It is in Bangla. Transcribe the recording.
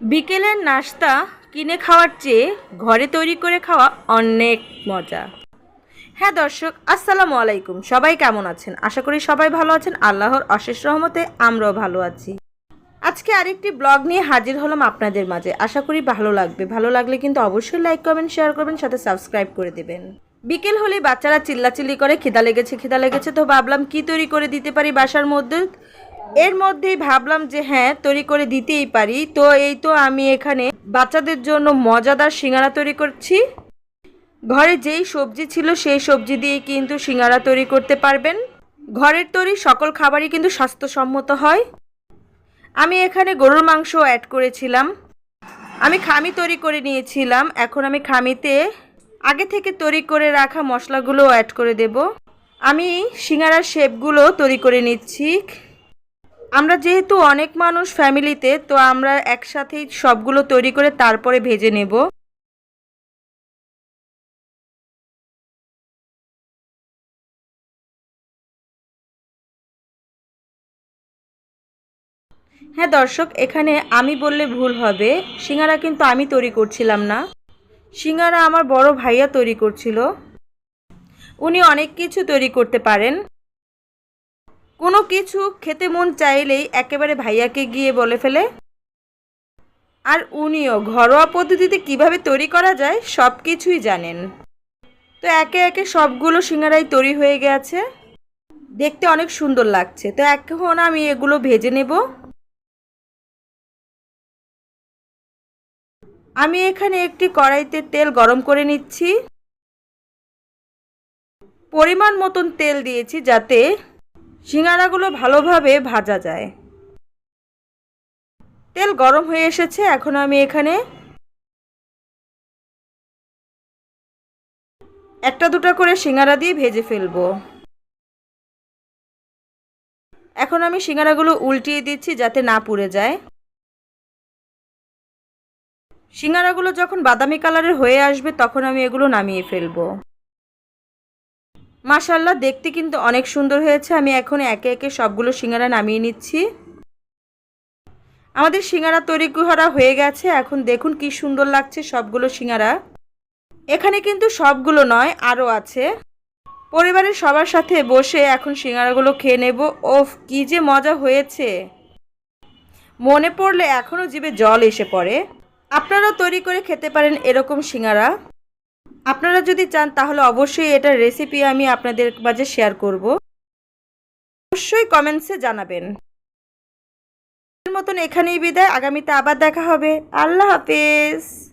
বিকেলের নাস্তা কিনে খাওয়ার চেয়ে ঘরে তৈরি করে খাওয়া অনেক মজা। হ্যাঁ দর্শক, আসসালামু আলাইকুম। সবাই কেমন আছেন? আশা করি সবাই ভালো আছেন। আল্লাহর অশেষ রহমতে আমরাও ভালো আছি। আজকে আরেকটি ব্লগ নিয়ে হাজির হলাম আপনাদের মাঝে। আশা করি ভালো লাগবে। ভালো লাগলে কিন্তু অবশ্যই লাইক, কমেন্ট, শেয়ার করবেন, সাথে সাবস্ক্রাইব করে দেবেন। বিকেল হলে বাচ্চারা চিল্লাচিল্লি করে, খিদা লেগেছে খিদা লেগেছে, তো ভাবলাম কি তৈরি করে দিতে পারি বাসার মধ্যে? এর মধ্যেই ভাবলাম যে হ্যাঁ তৈরি করে দিতেই পারি। তো এই তো আমি এখানে বাচ্চাদের জন্য মজাদার সিঙ্গারা তৈরি করছি। ঘরে যেই সবজি ছিল সেই সবজি দিয়ে কিন্তু সিঙ্গারা তৈরি করতে পারবেন। ঘরের তৈরি সকল খাবারই কিন্তু স্বাস্থ্যসম্মত হয়। আমি এখানে গরুর মাংস অ্যাড করেছিলাম। আমি খামি তৈরি করে নিয়েছিলাম। এখন আমি খামিতে আগে থেকে তৈরি করে রাখা মশলাগুলো অ্যাড করে দেব। আমি সিঙ্গারার শেপগুলো তৈরি করে নিচ্ছি। আমরা যেহেতু অনেক মানুষ ফ্যামিলিতে, তো আমরা একসাথেই সবগুলো তৈরি করে তারপরে ভেজে নেব। হ্যাঁ দর্শক, এখানে আমি বললে ভুল হবে। সিঙ্গারা কিন্তু আমি তৈরি করছিলাম না। সিঙ্গারা আমার বড় ভাইয়া তৈরি করছিল। উনি অনেক কিছু তৈরি করতে পারেন। কোনো কিছু খেতে মন চাইলেই একেবারে ভাইয়াকে গিয়ে বলে ফেলে। আর উনিও ঘরোয়া পদ্ধতিতে কীভাবে তৈরি করা যায় সব কিছুই জানেন। তো একে একে সবগুলো সিঙ্গারাই তৈরি হয়ে গেছে। দেখতে অনেক সুন্দর লাগছে। তো এখন আমি এগুলো ভেজে নেব। আমি এখানে একটি কড়াইতে তেল গরম করে নিচ্ছি। পরিমাণ মতন তেল দিয়েছি যাতে সিঙ্গারাগুলো ভালোভাবে ভাজা যায়। তেল গরম হয়ে এসেছে, এখন আমি এখানে একটা দুটা করে সিঙ্গারা দিয়ে ভেজে ফেলব। এখন আমি সিঙ্গারাগুলো উল্টিয়ে দিচ্ছি যাতে না পুড়ে যায়। সিঙ্গারাগুলো যখন বাদামি কালারের হয়ে আসবে, তখন আমি এগুলো নামিয়ে ফেলব। মাশাল্লাহ দেখতে কিন্তু অনেক সুন্দর হয়েছে। আমি এখন একে একে সবগুলো সিঙ্গারা নামিয়ে নিচ্ছি। আমাদের সিঙ্গারা তৈরি করা হয়ে গেছে। এখন দেখুন কি সুন্দর লাগছে সবগুলো সিঙ্গারা। এখানে কিন্তু সবগুলো নয়, আরও আছে। পরিবারের সবার সাথে বসে এখন সিঙ্গারাগুলো খেয়ে নেব। ওফ, কি যে মজা হয়েছে। মনে পড়লে এখনও জিভে জল এসে পড়ে। আপনারাও তৈরি করে খেতে পারেন এরকম সিঙ্গারা। আপনারা যদি চান, তাহলে অবশ্যই এটার রেসিপি আমি আপনাদের মাঝে শেয়ার করব। অবশ্যই কমেন্টসে জানাবেন। মতন এখানেই বিদায়। আগামীতে আবার দেখা হবে। আল্লাহ হাফেজ।